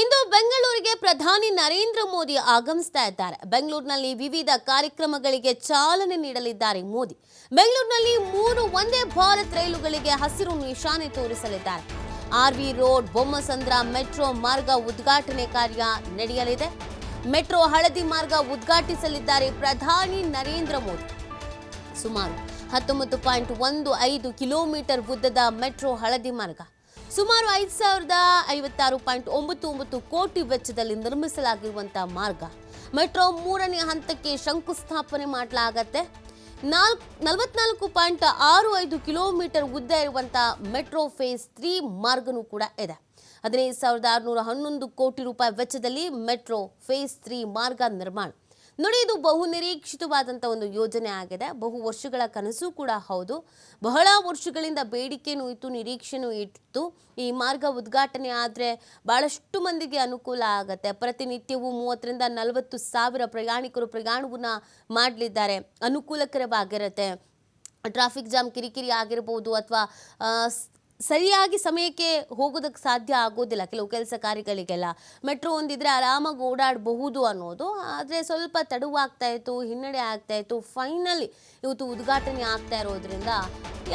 ಇಂದು ಬೆಂಗಳೂರಿಗೆ ಪ್ರಧಾನಿ ನರೇಂದ್ರ ಮೋದಿ ಆಗಮಿಸ್ತಾ ಇದ್ದಾರೆ. ಬೆಂಗಳೂರಿನಲ್ಲಿ ವಿವಿಧ ಕಾರ್ಯಕ್ರಮಗಳಿಗೆ ಚಾಲನೆ ನೀಡಲಿದ್ದಾರೆ ಮೋದಿ. ಬೆಂಗಳೂರಿನಲ್ಲಿ ಮೂರು ಒಂದೇ ಭಾರತ್ ರೈಲುಗಳಿಗೆ ಹಸಿರು ನಿಶಾನೆ ತೋರಿಸಲಿದ್ದಾರೆ. ಆರ್ವಿ ರೋಡ್, ಬೊಮ್ಮಸಂದ್ರ ಮೆಟ್ರೋ ಮಾರ್ಗ ಉದ್ಘಾಟನೆ ಕಾರ್ಯ ನಡೆಯಲಿದೆ. ಮೆಟ್ರೋ ಹಳದಿ ಮಾರ್ಗ ಉದ್ಘಾಟಿಸಲಿದ್ದಾರೆ ಪ್ರಧಾನಿ ನರೇಂದ್ರ ಮೋದಿ. ಸುಮಾರು ಹತ್ತೊಂಬತ್ತು ಪಾಯಿಂಟ್ ಒಂದು ಐದು ಕಿಲೋಮೀಟರ್ ಉದ್ದದ ಮೆಟ್ರೋ ಹಳದಿ ಮಾರ್ಗ. ಸುಮಾರು ಐದು ಸಾವಿರದ ಐವತ್ತಾರು ಪಾಯಿಂಟ್ ಒಂಬತ್ತು ಒಂಬತ್ತು ಕೋಟಿ ವೆಚ್ಚದಲ್ಲಿ ನಿರ್ಮಿಸಲಾಗಿರುವಂತಹ ಮಾರ್ಗ. ಮೆಟ್ರೋ ಮೂರನೇ ಹಂತಕ್ಕೆ ಶಂಕುಸ್ಥಾಪನೆ ಮಾಡಲಾಗತ್ತೆ. ನಾಲ್ಕು ನಲವತ್ನಾಲ್ಕು ಪಾಯಿಂಟ್ ಆರು ಐದು ಕಿಲೋಮೀಟರ್ ಉದ್ದ ಇರುವಂತಹ ಮೆಟ್ರೋ ಫೇಸ್ ತ್ರೀ ಮಾರ್ಗನೂ ಕೂಡ ಇದೆ. ಹದಿನೈದು ಸಾವಿರದ ಆರುನೂರ ಹನ್ನೊಂದು ಕೋಟಿ ರೂಪಾಯಿ ವೆಚ್ಚದಲ್ಲಿ ಮೆಟ್ರೋ ಫೇಸ್ ತ್ರೀ ಮಾರ್ಗ ನಿರ್ಮಾಣ. ನೋಡಿ ಇದು ಬಹು ನಿರೀಕ್ಷಿತವಾದಂಥ ಒಂದು ಯೋಜನೆ ಆಗಿದೆ. ಬಹು ವರ್ಷಗಳ ಕನಸು ಕೂಡ ಹೌದು. ಬಹಳ ವರ್ಷಗಳಿಂದ ಬೇಡಿಕೆನೂ ಇತ್ತು, ನಿರೀಕ್ಷೆನೂ ಇತ್ತು. ಈ ಮಾರ್ಗ ಉದ್ಘಾಟನೆ ಆದರೆ ಭಾಳಷ್ಟು ಮಂದಿಗೆ ಅನುಕೂಲ ಆಗುತ್ತೆ. ಪ್ರತಿನಿತ್ಯವೂ ಮೂವತ್ತರಿಂದ ನಲವತ್ತು ಸಾವಿರ ಪ್ರಯಾಣಿಕರು ಪ್ರಯಾಣವನ್ನು ಮಾಡಲಿದ್ದಾರೆ. ಅನುಕೂಲಕರವಾಗಿರುತ್ತೆ. ಟ್ರಾಫಿಕ್ ಜಾಮ್ ಕಿರಿಕಿರಿ ಆಗಿರ್ಬೋದು ಅಥವಾ ಸರಿಯಾಗಿ ಸಮಯಕ್ಕೆ ಹೋಗೋದಕ್ಕೆ ಸಾಧ್ಯ ಆಗೋದಿಲ್ಲ ಕೆಲವು ಕೆಲಸ ಕಾರ್ಯಗಳಿಗೆಲ್ಲ. ಮೆಟ್ರೋ ಒಂದಿದ್ರೆ ಆರಾಮಾಗಿ ಓಡಾಡಬಹುದು ಅನ್ನೋದು. ಆದರೆ ಸ್ವಲ್ಪ ತಡವಾಗ್ತಾ ಇತ್ತು, ಹಿನ್ನಡೆ ಆಗ್ತಾ ಇತ್ತು. ಫೈನಲಿ ಇವತ್ತು ಉದ್ಘಾಟನೆ ಆಗ್ತಾ ಇರೋದ್ರಿಂದ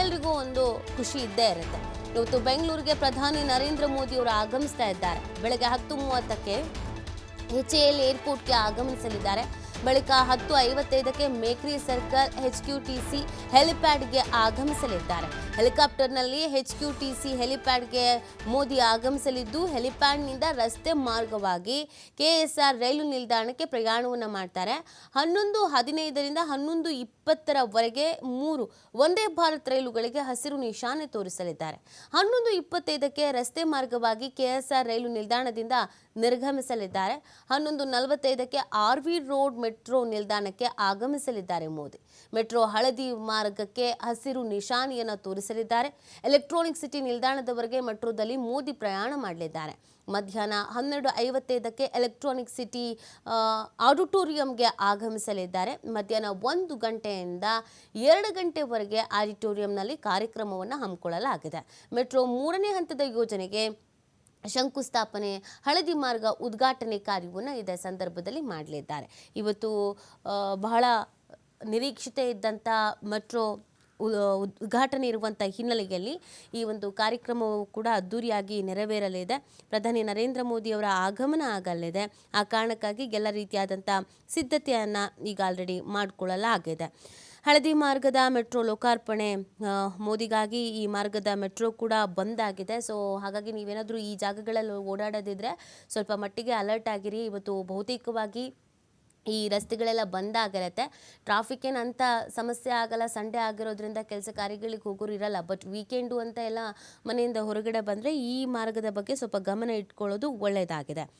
ಎಲ್ರಿಗೂ ಒಂದು ಖುಷಿ ಇದ್ದೇ ಇರುತ್ತೆ. ಇವತ್ತು ಬೆಂಗಳೂರಿಗೆ ಪ್ರಧಾನಿ ನರೇಂದ್ರ ಮೋದಿ ಅವರು ಆಗಮಿಸ್ತಾ ಇದ್ದಾರೆ. ಬೆಳಗ್ಗೆ ಹತ್ತು ಮೂವತ್ತಕ್ಕೆ ಎಚ್ ಏರ್ಪೋರ್ಟ್ಗೆ ಆಗಮಿಸಲಿದ್ದಾರೆ. ಬಳಿಕ ಹತ್ತು ಐವತ್ತೈದಕ್ಕೆ ಮೇಕ್ರಿ ಸರ್ಕಲ್ ಹೆಚ್ಕ್ಯೂಟಿಸಿ ಹೆಲಿಪ್ಯಾಡ್ಗೆ ಆಗಮಿಸಲಿದ್ದಾರೆ. ಹೆಲಿಕಾಪ್ಟರ್ನಲ್ಲಿ ಹೆಚ್ಕ್ಯೂಟಿಸಿ ಹೆಲಿಪ್ಯಾಡ್ಗೆ ಮೋದಿ ಆಗಮಿಸಲಿದ್ದು, ಹೆಲಿಪ್ಯಾಡ್ನಿಂದ ರಸ್ತೆ ಮಾರ್ಗವಾಗಿ ಕೆಎಸ್ಆರ್ ಎಸ್ ಆರ್ ರೈಲು ನಿಲ್ದಾಣಕ್ಕೆ ಪ್ರಯಾಣವನ್ನು ಮಾಡ್ತಾರೆ. ಹನ್ನೊಂದು ಹದಿನೈದರಿಂದ ಹನ್ನೊಂದು ಇಪ್ಪತ್ತರವರೆಗೆ ಮೂರು ಒಂದೇ ಭಾರತ್ ರೈಲುಗಳಿಗೆ ಹಸಿರು ನಿಶಾನೆ ತೋರಿಸಲಿದ್ದಾರೆ. ಹನ್ನೊಂದು ಇಪ್ಪತ್ತೈದಕ್ಕೆ ರಸ್ತೆ ಮಾರ್ಗವಾಗಿ ಕೆಎಸ್ಆರ್ ರೈಲು ನಿಲ್ದಾಣದಿಂದ ನಿರ್ಗಮಿಸಲಿದ್ದಾರೆ. ಹನ್ನೊಂದು ನಲವತ್ತೈದಕ್ಕೆ ಆರ್ವಿ ರೋಡ್ ಮೆಟ್ರೋ ನಿಲ್ದಾಣಕ್ಕೆ ಆಗಮಿಸಲಿದ್ದಾರೆ ಮೋದಿ. ಮೆಟ್ರೋ ಹಳದಿ ಮಾರ್ಗಕ್ಕೆ ಹಸಿರು ನಿಶಾನಿಯನ್ನು ತೋರಿಸಲಿದ್ದಾರೆ. ಎಲೆಕ್ಟ್ರಾನಿಕ್ ಸಿಟಿ ನಿಲ್ದಾಣದವರೆಗೆ ಮೆಟ್ರೋದಲ್ಲಿ ಮೋದಿ ಪ್ರಯಾಣ ಮಾಡಲಿದ್ದಾರೆ. ಮಧ್ಯಾಹ್ನ ಹನ್ನೆರಡು ಐವತ್ತೈದಕ್ಕೆ ಎಲೆಕ್ಟ್ರಾನಿಕ್ ಸಿಟಿ ಆಡಿಟೋರಿಯಂಗೆ ಆಗಮಿಸಲಿದ್ದಾರೆ. ಮಧ್ಯಾಹ್ನ ಒಂದು ಗಂಟೆಯಿಂದ ಎರಡು ಗಂಟೆವರೆಗೆ ಆಡಿಟೋರಿಯಂನಲ್ಲಿ ಕಾರ್ಯಕ್ರಮವನ್ನು ಹಮ್ಮಿಕೊಳ್ಳಲಾಗಿದೆ. ಮೆಟ್ರೋ ಮೂರನೇ ಹಂತದ ಯೋಜನೆಗೆ ಶಂಕುಸ್ಥಾಪನೆ, ಹಳದಿ ಮಾರ್ಗ ಉದ್ಘಾಟನೆ ಕಾರ್ಯವನ್ನು ಇದೇ ಸಂದರ್ಭದಲ್ಲಿ ಮಾಡಲಿದ್ದಾರೆ. ಇವತ್ತು ಬಹಳ ನಿರೀಕ್ಷಿತ ಇದ್ದಂಥ ಮೆಟ್ರೋ ಉದ್ಘಾಟನೆ ಇರುವಂಥ ಹಿನ್ನೆಲೆಯಲ್ಲಿ ಈ ಒಂದು ಕಾರ್ಯಕ್ರಮವು ಕೂಡ ಅದ್ದೂರಿಯಾಗಿ ನೆರವೇರಲಿದೆ. ಪ್ರಧಾನಿ ನರೇಂದ್ರ ಮೋದಿಯವರ ಆಗಮನ ಆಗಲಿದೆ. ಆ ಕಾರಣಕ್ಕಾಗಿ ಎಲ್ಲ ರೀತಿಯಾದಂಥ ಸಿದ್ಧತೆಯನ್ನು ಈಗ ಆಲ್ರೆಡಿ ಮಾಡಿಕೊಳ್ಳಲಾಗಿದೆ. ಹಳದಿ ಮಾರ್ಗದ ಮೆಟ್ರೋ ಲೋಕಾರ್ಪಣೆ ಮೋದಿಗಾಗಿ ಈ ಮಾರ್ಗದ ಮೆಟ್ರೋ ಕೂಡ ಬಂದ್ ಆಗಿದೆ. ಸೊ ಹಾಗಾಗಿ ನೀವೇನಾದರೂ ಈ ಜಾಗಗಳಲ್ಲಿ ಓಡಾಡೋದಿದ್ರೆ ಸ್ವಲ್ಪ ಮಟ್ಟಿಗೆ ಅಲರ್ಟ್ ಆಗಿರಿ. ಇವತ್ತು ಬಹುತೇಕವಾಗಿ ಈ ರಸ್ತೆಗಳೆಲ್ಲ ಬಂದಾಗಿರುತ್ತೆ ಟ್ರಾಫಿಕ್ ಏನು ಅಂತ ಸಮಸ್ಯೆ ಆಗಲ್ಲ ಸಂಡೇ ಆಗಿರೋದ್ರಿಂದ ಕೆಲಸ ಕಾರ್ಯಗಳಿಗೆ ಹೋಗೋರು ಇರಲ್ಲ. ಬಟ್ ವೀಕೆಂಡು ಅಂತ ಎಲ್ಲ ಮನೆಯಿಂದ ಹೊರಗಡೆ ಬಂದರೆ ಈ ಮಾರ್ಗದ ಬಗ್ಗೆ ಸ್ವಲ್ಪ ಗಮನ ಇಟ್ಕೊಳ್ಳೋದು ಒಳ್ಳೆಯದಾಗಿದೆ